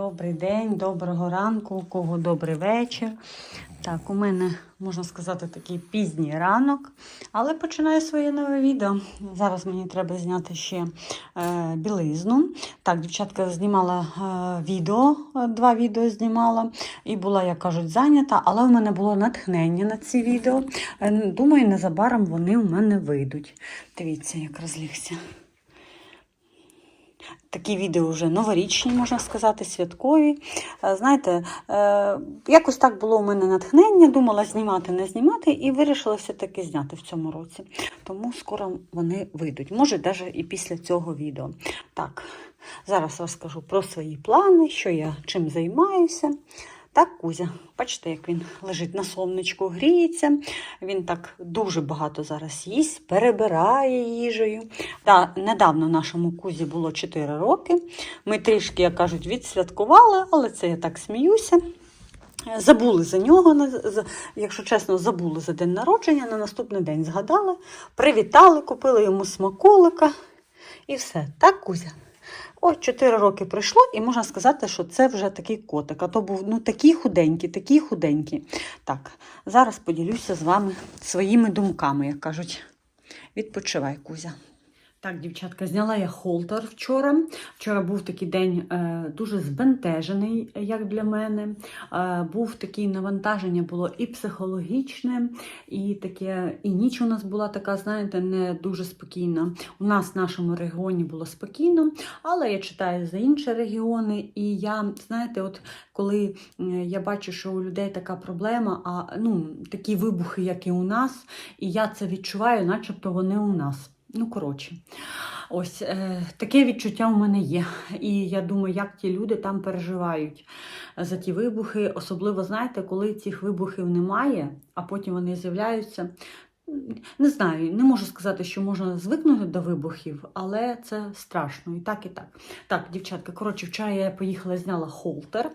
Добрий день, доброго ранку, у кого добрий вечір. Так, у мене, можна сказати, такий пізній ранок, але починаю своє нове відео. Зараз мені треба зняти ще е, білизну. Так, дівчатка знімала е, відео, е, два відео знімала і була, як кажуть, зайнята, але у мене було натхнення на ці відео. Е, думаю, незабаром вони у мене вийдуть. Дивіться, як розлігся. Такі відео вже новорічні, можна сказати, святкові. Е, Знаєте, е, якось так було у мене натхнення, думала знімати, не знімати, і вирішила все-таки зняти в цьому році. Тому скоро вони вийдуть. Може, навіть і після цього відео. Так, зараз розкажу про свої плани, що я чим займаюся. Так, Кузя, бачите, як він лежить на сонечку, гріється. Він так дуже багато зараз їсть, перебирає їжею. Та, недавно нашому Кузі було 4 роки. Ми трішки, як кажуть, відсвяткували, але це я так сміюся. Забули за нього, якщо чесно, забули за день народження. На наступний день згадали, привітали, купили йому смаколика і все. Так, Кузя? Ось 4 роки пройшло, і можна сказати, що це вже такий котик. А то був ну, такий худенький, такий худенький. Так, зараз поділюся з вами своїми думками, як кажуть. Відпочивай, Кузя. Так, дівчатка, зняла я холтер вчора. Вчора був такий день е, дуже збентежений, як для мене. Е, був такий навантаження було і психологічне, і таке, і ніч у нас була така, знаєте, не дуже спокійна. У нас в нашому регіоні було спокійно, але я читаю за інші регіони, і я, знаєте, от коли я бачу, що у людей така проблема, а ну, такі вибухи, як і у нас, і я це відчуваю, начебто вони у нас. Ну, коротше, ось е, таке відчуття у мене є. І я думаю, як ті люди там переживають за ті вибухи. Особливо, знаєте, коли цих вибухів немає, а потім вони з'являються. Не знаю, не можу сказати, що можна звикнути до вибухів, але це страшно. І так, і так. Так, дівчатка, коротше, вчора я поїхала, зняла холтер,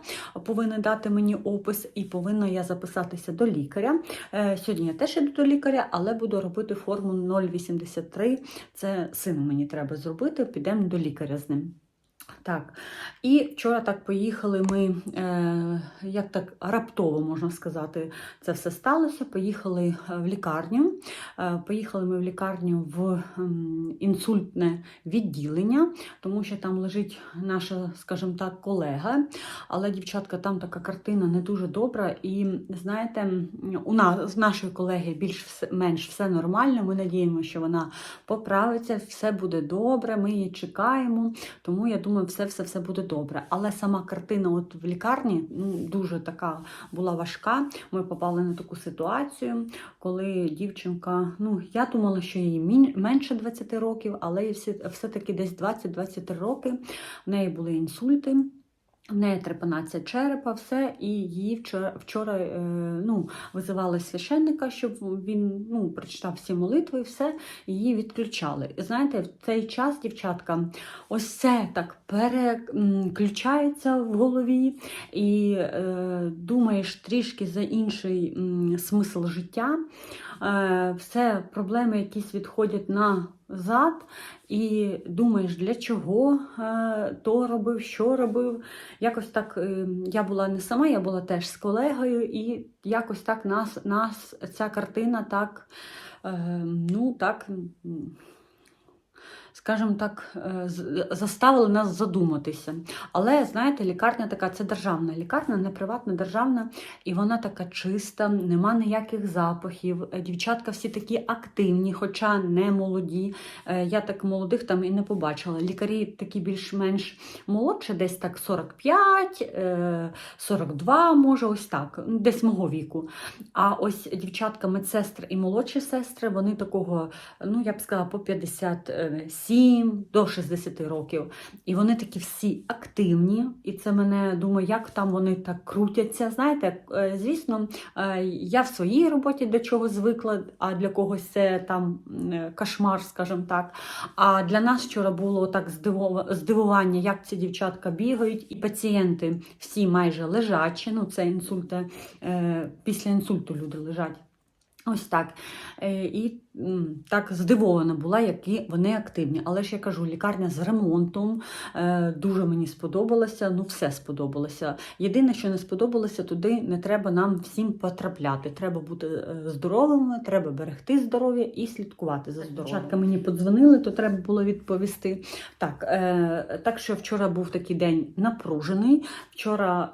повинна дати мені опис, і повинна я записатися до лікаря. Е, Сьогодні я теж іду до лікаря, але буду робити форму 0,83. Це сину мені треба зробити, підемо до лікаря з ним. Так, і вчора так поїхали ми, е, як так раптово можна сказати, це все сталося. Поїхали е, в лікарню. Е, поїхали ми в лікарню в інсультне відділення, тому що там лежить наша, скажімо так, колега. Але, дівчатка, там така картина не дуже добра. І знаєте, у нас з нашої колеги більш-менш все нормально. Ми надіємося, що вона поправиться, все буде добре. Ми її чекаємо. Тому я думаю, все, все, все буде добре. Але сама картина, от в лікарні, ну дуже така була важка. Ми попали на таку ситуацію, коли дівчинка, ну я думала, що їй менше 20 років, але все-таки десь 20-23 роки. В неї були інсульти. В неї трепанація черепа, все, і її вчора, вчора е, ну, визивали священника, щоб він ну, прочитав всі молитви, і все, її відключали. І знаєте, в цей час, дівчатка, ось це так переключається в голові, і е, думаєш трішки за інший м, смисл життя. Е, все, проблеми якісь відходять назад, і думаєш, для чого е, то робив, що робив. Якось так е, я була не сама, я була теж з колегою, і якось так нас, нас ця картина так, ну так. Скажімо так, е, заставили нас задуматися. Але знаєте, лікарня така, це державна лікарня, не приватна, державна, і вона така чиста, нема ніяких запахів. Е, Дівчатка всі такі активні, хоча не молоді. Е, Я так молодих там і не побачила. Лікарі такі більш-менш молодші, десь так 45, е, 42, може, ось так, десь мого віку. А ось дівчатка, медсестри і молодші сестри, вони такого, ну я б сказала, по 57 до 60 років. І вони такі всі активні. І це мене думаю, як там вони так крутяться. Знаєте, е, звісно, е, я в своїй роботі до чого звикла, а для когось це там е, кошмар, скажімо так. А для нас вчора було так здивування, як ці дівчатка бігають, і пацієнти всі майже лежачі. Ну, це інсульти, після інсульту люди лежать. Ось так. І так здивована була, які вони активні. Але ж я кажу, лікарня з ремонтом е, дуже мені сподобалося. Ну, все сподобалося. Єдине, що не сподобалося, туди не треба нам всім потрапляти. Треба бути е, здоровими, треба берегти здоров'я і слідкувати за здоров'ям. Дівчатка мені подзвонили, то треба було відповісти. Так, е, так що вчора був такий день напружений. Вчора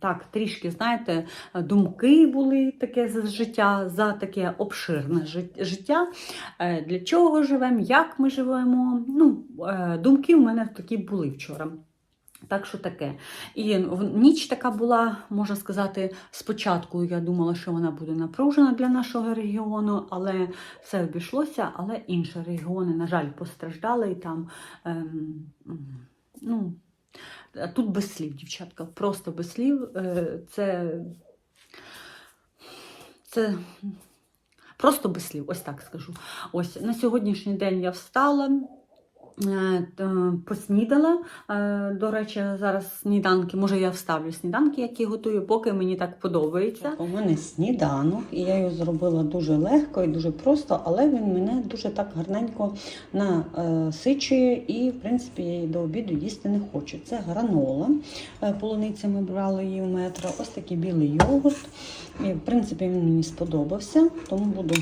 так трішки, знаєте, думки були таке за життя, за таке обширне жит- життя. Е, Для чого живемо, як ми живемо. Ну, е, думки у мене такі були вчора. Так що таке. І ніч така була, можна сказати, спочатку я думала, що вона буде напружена для нашого регіону, але все обійшлося. Але інші регіони, на жаль, постраждали і там. Ем, ну, тут без слів, дівчатка, просто без слів. Е, Це, це просто без слів, ось так скажу. Ось на сьогоднішній день я встала. Е, Поснідала. Е, До речі, зараз сніданки, може я вставлю сніданки, які готую, поки мені так подобається. У мене сніданок, і я його зробила дуже легко і дуже просто, але він мене дуже так гарненько насичує, і, в принципі, я її до обіду їсти не хочу. Це гранола. Е, Полуниця ми брали її в метро. Ось такий білий йогурт. І, в принципі, він мені сподобався, тому буду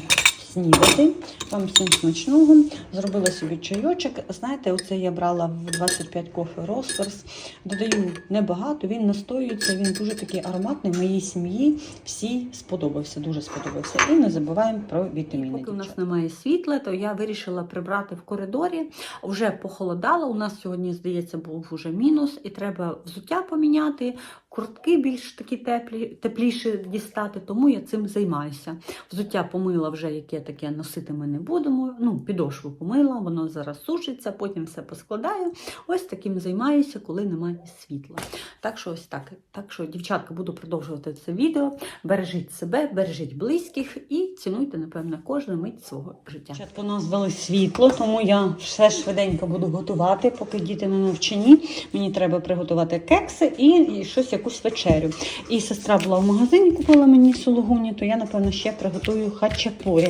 снідати. Вам всім смачного. Зробила собі чайочок. Знаєте, оце я брала в 25 кофе Ростерс. Додаю небагато, він настоюється, він дуже такий ароматний. Моїй сім'ї всі сподобався, дуже сподобався. І не забуваємо про вітаміни. Поки у нас немає світла, то я вирішила прибрати в коридорі. Вже похолодало. У нас сьогодні, здається, був вже мінус, і треба взуття поміняти, куртки більш такі теплі, тепліші дістати, тому я цим займаюся. Взуття помила вже, яке таке носити ми не будемо. Ну, підошву помила, воно зараз сушиться, потім все поскладаю. Ось таким займаюся, коли немає світла. Так що ось так. Так що, дівчатка, буду продовжувати це відео. Бережіть себе, бережіть близьких і цінуйте, напевно, кожну мить свого життя. Спочатку нас світло, тому я все швиденько буду готувати, поки діти на навчанні. Мені треба приготувати кекси і, щось, якусь вечерю. І сестра була в магазині, купила мені сулугуні, то я, напевно, ще приготую хачапурі.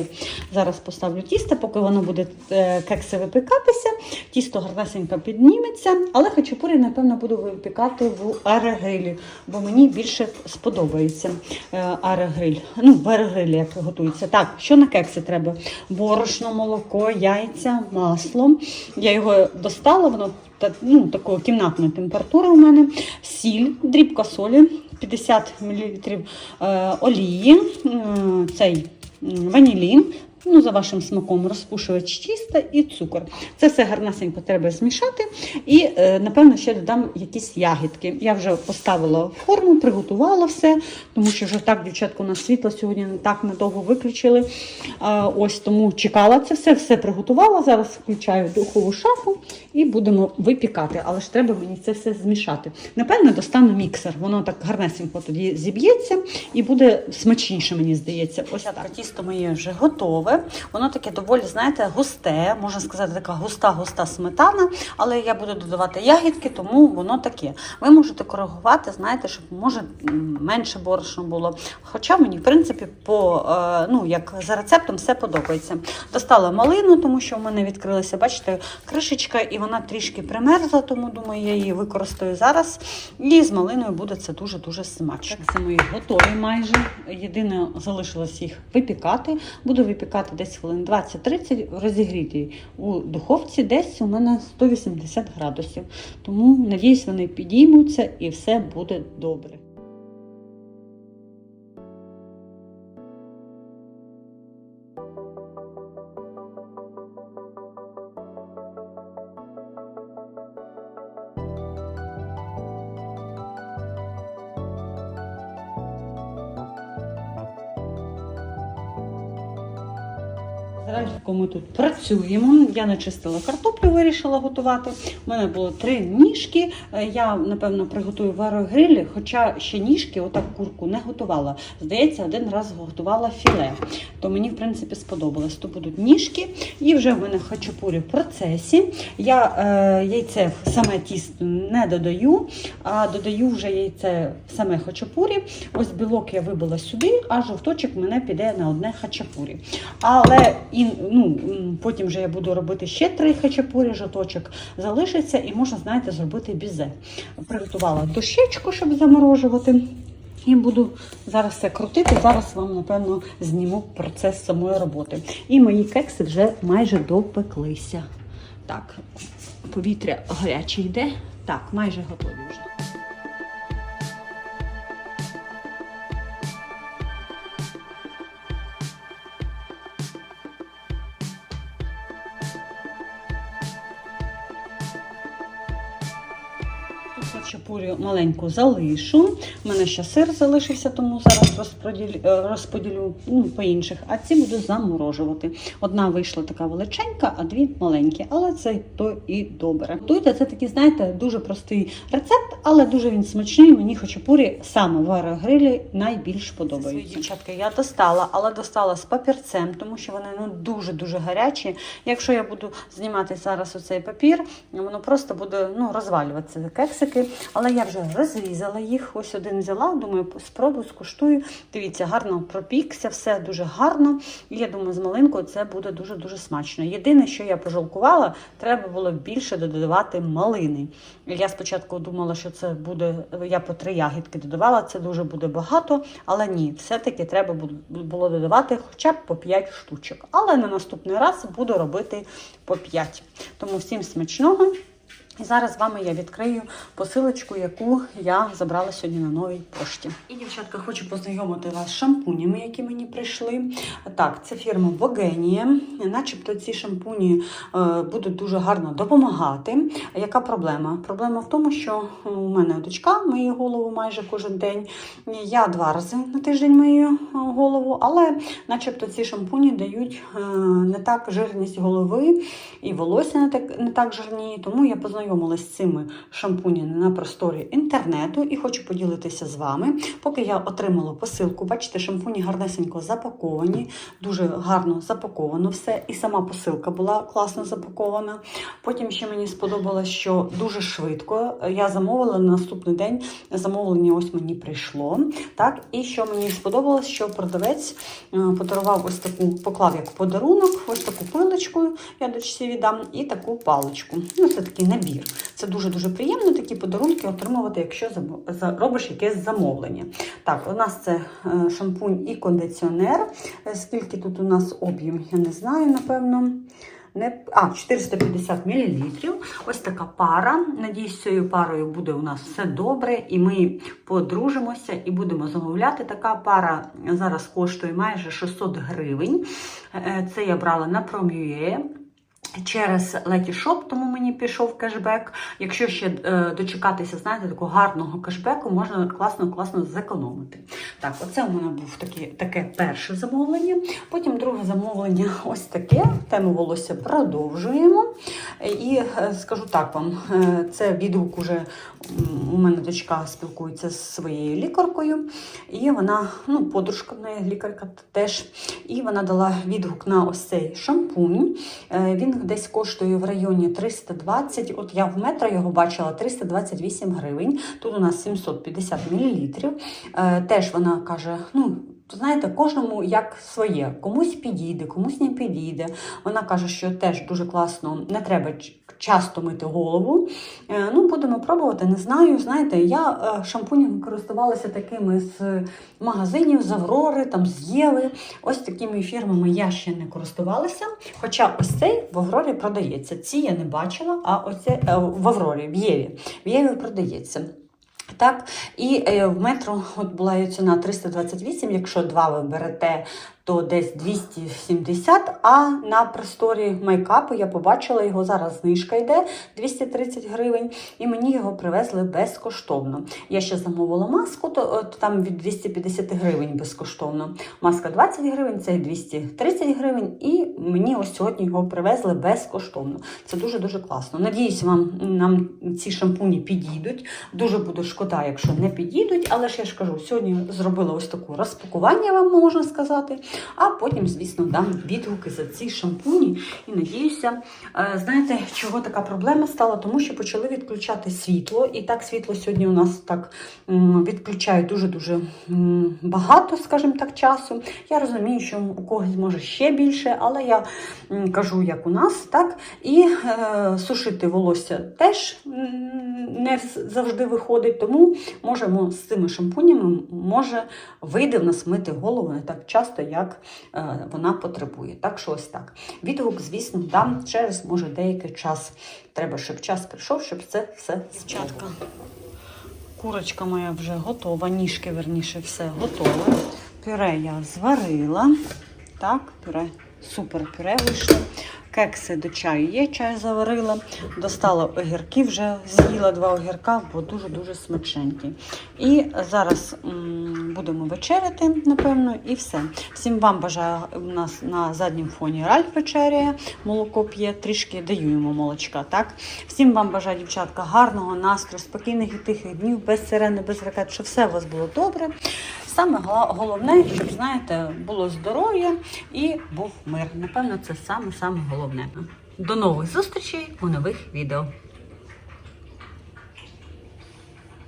Зараз поставлю тісто, поки воно буде е, кекси випікатися. Тісто гарнесенько підніметься, але хачапурі, напевно, буду випікати в аерогрилі, бо мені більше сподобається е, аерогриль. Ну, в аерогрилі як готується. Так, що на кекси треба? Борошно, молоко, яйця, масло. Я його достала, воно ну, такої кімнатної температури у мене. Сіль, дрібка солі, 50 мл е, олії, е, цей ванілін. Ну, за вашим смаком, розпушувач тіста і цукор. Це все гарнесенько треба змішати. І, е, напевно, ще додам якісь ягідки. Я вже поставила форму, приготувала все, тому що вже так, дівчатка, у нас світло сьогодні не так надовго виключили. Ось тому чекала це все, все приготувала. Зараз включаю духову шафу і будемо випікати. Але ж треба мені це все змішати. Напевно, достану міксер. Воно так гарнесенько тоді зіб'ється і буде смачніше, мені здається. Ось так. Тісто моє вже готове. Воно таке доволі, знаєте, густе, можна сказати, така густа-густа сметана, але я буду додавати ягідки, тому воно таке. Ви можете коригувати, знаєте, щоб може менше борошна було. Хоча мені, в принципі, по, е, ну, як за рецептом все подобається. Достала малину, тому що в мене відкрилася, бачите, кришечка, і вона трішки примерзла, тому думаю, я її використаю зараз. І з малиною буде це дуже-дуже смачно. Кекси мої готові майже. Єдине залишилось їх випікати. Буду випікати десь хвилин 20-30, розігріти у духовці десь у мене 180 градусів. Тому, надіюсь, вони підіймуться і все буде добре. З ми тут працюємо. Я начистила картоплю, вирішила готувати. У мене було три ніжки. Е, Я, напевно, приготую в аерогрилі, хоча ще ніжки, отак курку не готувала. Здається, один раз готувала філе. То мені, в принципі, сподобалось. То будуть ніжки. І вже в мене хачапурі в процесі. Я е, яйце саме тісто не додаю, а додаю вже яйце саме хачапурі. Ось білок я вибила сюди, а жовточок мене піде на одне хачапурі. Але і, ну, потім вже я буду робити ще три хачапурі, жовточок залишиться і можна, знаєте, зробити бізе. Приготувала дощечку, щоб заморожувати. І буду зараз все крутити. Зараз вам, напевно, зніму процес самої роботи. І мої кекси вже майже допеклися. Так, повітря гаряче йде. Так, майже готові вже. Хачапурі маленьку залишу. У мене ще сир залишився, тому зараз розподілю, е, розподілю ну, по інших. А ці буду заморожувати. Одна вийшла така величенька, а дві маленькі. Але це то і добре. Готуйте, це такий, знаєте, дуже простий рецепт, але дуже він смачний. Мені хачапурі саме в аерогрилі найбільш подобається. Свої дівчатки я достала, але достала з папірцем, тому що вони ну дуже дуже гарячі. Якщо я буду знімати зараз оцей папір, воно просто буде ну розвалюватися кексики. Але я вже розрізала їх. Ось один взяла. Думаю, спробую, скуштую. Дивіться, гарно пропікся, все дуже гарно. І я думаю, з малинкою це буде дуже дуже смачно. Єдине, що я пожалкувала, треба було більше додавати малини. Я спочатку думала, що це буде. Я по три ягідки додавала, це дуже буде багато, але ні, все-таки треба було додавати хоча б по 5 штучок. Але на наступний раз буду робити по 5. Тому всім смачного. І зараз з вами я відкрию посилочку, яку я забрала сьогодні на новій пошті. І, дівчатка, хочу познайомити вас з шампунями, які мені прийшли. Так, це фірма Богенія. Начебто ці шампуні е, будуть дуже гарно допомагати. Яка проблема? Проблема в тому, що у мене дочка миє голову майже кожен день. Я два рази на тиждень мию е, голову, але начебто ці шампуні дають е, не так жирність голови і волосся не так, не так жирні. Тому я познайомилася з цими шампунями на просторі інтернету і хочу поділитися з вами. Поки я отримала посилку, бачите, шампуні гарнесенько запаковані, дуже гарно запаковано все. І сама посилка була класно запакована. Потім ще мені сподобалось, що дуже швидко я замовила на наступний день. Замовлення ось мені прийшло. Так, і що мені сподобалось, що продавець е, подарував ось таку, поклав як подарунок, ось таку пилочку, я дочці віддам, і таку паличку. Ну, це такий набір. Це дуже-дуже приємно такі подарунки отримувати, якщо робиш якесь замовлення. Так, у нас це е, шампунь і кондиціонер. Е, Скільки тут у нас об'єм, я не знаю, напевно. Не... А, 450 мл. Ось така пара. Надіюсь, цією парою буде у нас все добре, і ми подружимося і будемо замовляти. Така пара зараз коштує майже 600 гривень. Е, Це я брала на Prom.ua. Через Letysshop, тому мені пішов кешбек. Якщо ще е, дочекатися, знаєте, такого гарного кешбеку, можна класно-класно зекономити. Так, оце у мене був такі, таке перше замовлення. Потім друге замовлення ось таке. Тему волосся продовжуємо. І е, скажу так вам, е, це відгук уже у мене дочка спілкується з своєю лікаркою, і вона, ну, подружка в неї лікарка теж, і вона дала відгук на ось цей шампунь. Е, Він десь коштує в районі 320, от я в метро його бачила 328 гривень. Тут у нас 750 мл. Теж вона каже, ну. Знаєте, кожному як своє, комусь підійде, комусь не підійде. Вона каже, що теж дуже класно, не треба часто мити голову. Е, Ну, будемо пробувати, не знаю. Знаєте, я е, шампунями користувалася такими з магазинів, з Аврори, там з Єви. Ось такими фірмами я ще не користувалася. Хоча ось цей в Аврорі продається. Ці я не бачила, а оце е, в Аврорі, в Єві. В Єві продається. Так, і в метро от була її ціна 328, якщо два ви берете, то десь 270, а на просторі майкапу я побачила його зараз знижка йде 230 гривень, і мені його привезли безкоштовно. Я ще замовила маску, то, то там від 250 гривень безкоштовно. Маска 20 гривень, це 230 гривень, і мені ось сьогодні його привезли безкоштовно. Це дуже дуже класно. Надіюсь, вам нам ці шампуні підійдуть. Дуже буде шкода, якщо не підійдуть, але ж я ж кажу, сьогодні зробила ось таку розпакування, вам можна сказати. А потім, звісно, дам відгуки за ці шампуні. І надіюся, Е, знаєте, чого така проблема стала? Тому що почали відключати світло. І так світло сьогодні у нас так м, відключають дуже-дуже багато, скажімо так, часу. Я розумію, що у когось може ще більше, але я кажу, як у нас, так. І е, сушити волосся теж не завжди виходить, тому можемо з цими шампунями може вийде в нас мити голову не так часто, як е, вона потребує. Так що ось так. Відгук, звісно, дам через може деякий час. Треба, щоб час прийшов, щоб це все спочатку. курочка моя вже готова, ніжки, верніше, все готове. Пюре я зварила. Так, пюре, супер пюре вийшло. Кекси до чаю є, чай заварила. Достала огірки, вже з'їла два огірка, бо дуже-дуже смачненькі. І зараз м, будемо вечеряти, напевно, і все. Всім вам бажаю у нас на заднім фоні Ральф вечеряє, молоко п'є, трішки даю йому молочка. так? Всім вам бажаю, дівчатка, гарного настрою, спокійних і тихих днів, без сирени, без ракет, щоб все у вас було добре. Саме головне, щоб знаєте, було здоров'я і був мир. Напевно, це саме саме головне. До нових зустрічей у нових відео.